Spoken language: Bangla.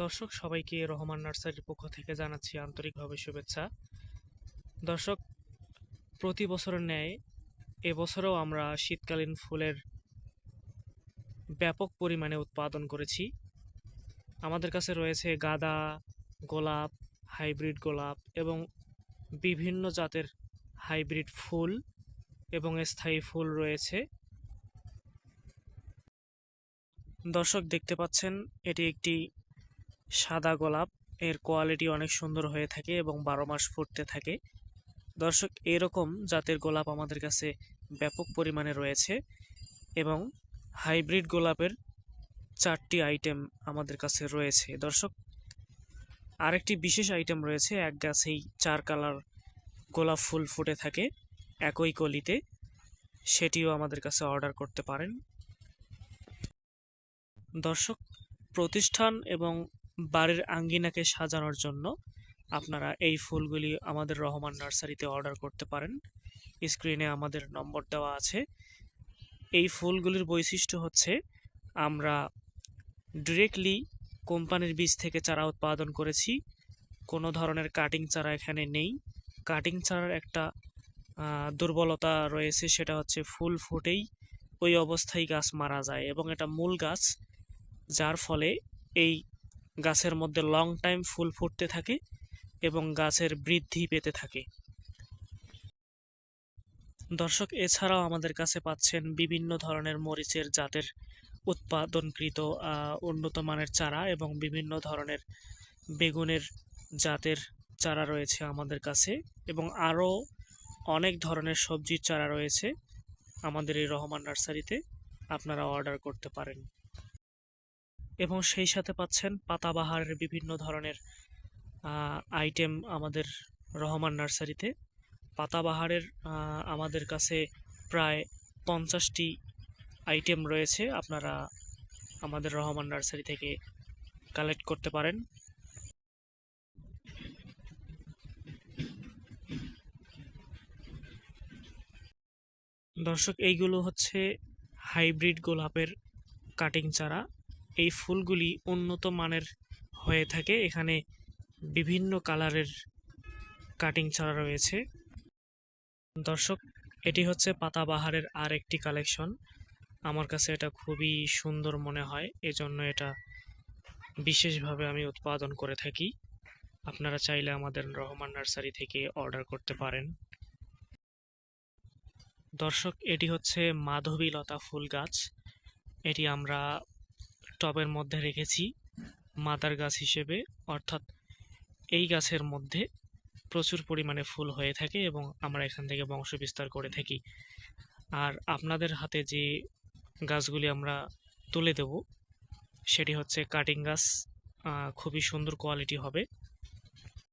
দর্শক, সবাইকে রহমান নার্সারির পক্ষ থেকে জানাচ্ছি আন্তরিকভাবে শুভেচ্ছা। দর্শক, প্রতি বছরের ন্যায় এবছরেও আমরা শীতকালীন ফুলের ব্যাপক পরিমাণে উৎপাদন করেছি। আমাদের কাছে রয়েছে গাঁদা, গোলাপ, হাইব্রিড গোলাপ এবং বিভিন্ন জাতের হাইব্রিড ফুল এবং স্থায়ী ফুল রয়েছে। দর্শক, দেখতে পাচ্ছেন, এটি একটি সাদা গোলাপ, এর কোয়ালিটি অনেক সুন্দর হয়ে থাকে এবং বারো মাস ফুটতে থাকে। দর্শক, এরকম জাতের গোলাপ আমাদের কাছে ব্যাপক পরিমাণে রয়েছে এবং হাইব্রিড গোলাপের চারটি আইটেম আমাদের কাছে রয়েছে। দর্শক, আরেকটি বিশেষ আইটেম রয়েছে, এক গাছেই চার কালার গোলাপ ফুল ফুটে থাকে একই কলিতে। সেটিও আমাদের কাছে অর্ডার করতে পারেন। দর্শক, প্রতিষ্ঠান এবং বাড়ির আঙ্গিনাকে সাজানোর জন্য আপনারা এই ফুলগুলি আমাদের রহমান নার্সারিতে অর্ডার করতে পারেন। স্ক্রিনে আমাদের নম্বর দেওয়া আছে। এই ফুলগুলির বৈশিষ্ট্য হচ্ছে আমরা ডিরেক্টলি কোম্পানির বীজ থেকে চারা উৎপাদন করেছি। কোনো ধরনের কাটিং চারা এখানে নেই। কাটিং চারার একটা দুর্বলতা রয়েছে, সেটা হচ্ছে ফুল ফুটেই ওই অবস্থায় গাছ মারা যায় এবং এটা মূল গাছ, যার ফলে এই গাছের মধ্যে লং টাইম ফুল ফুটতে থাকে এবং গাছের বৃদ্ধি পেতে থাকে। দর্শক, এছাড়াও আমাদের কাছে পাচ্ছেন বিভিন্ন ধরনের মরিচের জাতের উৎপাদনকৃত উন্নত মানের চারা এবং বিভিন্ন ধরনের বেগুনের জাতের চারা রয়েছে আমাদের কাছে এবং আরও অনেক ধরনের সবজির চারা রয়েছে আমাদের এই রহমান নার্সারিতে। আপনারা অর্ডার করতে পারেন। এবং সেই সাথে পাচ্ছেন পাতাবাহারের বিভিন্ন ধরনের আইটেম আমাদের রহমান নার্সারিতে। পাতাবাহারের আমাদের কাছে প্রায় পঞ্চাশটি আইটেম রয়েছে, আপনারা আমাদের রহমান নার্সারি থেকে কালেক্ট করতে পারেন। দর্শক, এইগুলো হচ্ছে হাইব্রিড গোলাপের কাটিং চারা। এই ফুলগুলি উন্নত মানের হয়ে থাকে। এখানে বিভিন্ন কালারের কাটিং ছাড়া রয়েছে। দর্শক, এটি হচ্ছে পাতাবাহারের আর একটি কালেকশন। আমার কাছে এটা খুবই সুন্দর মনে হয়। এজন্য এটা বিশেষভাবে আমি উৎপাদন করে থাকি। আপনারা চাইলে আমাদের রহমান নার্সারি থেকে অর্ডার করতে পারেন। দর্শক, এটি হচ্ছে মাধবী লতা ফুল গাছ। এটি আমরা টবের মধ্যে রেখেছি মাদার গাছ হিসেবে, অর্থাৎ এই গাছের মধ্যে প্রচুর পরিমাণে ফুল হয়ে থাকে এবং আমরা এখান থেকে বংশ বিস্তার করে থাকি। আর আপনাদের হাতে যে গাছগুলি আমরা তুলে দেব, সেটি হচ্ছে কাটিং গাছ খুবই সুন্দর কোয়ালিটি হবে।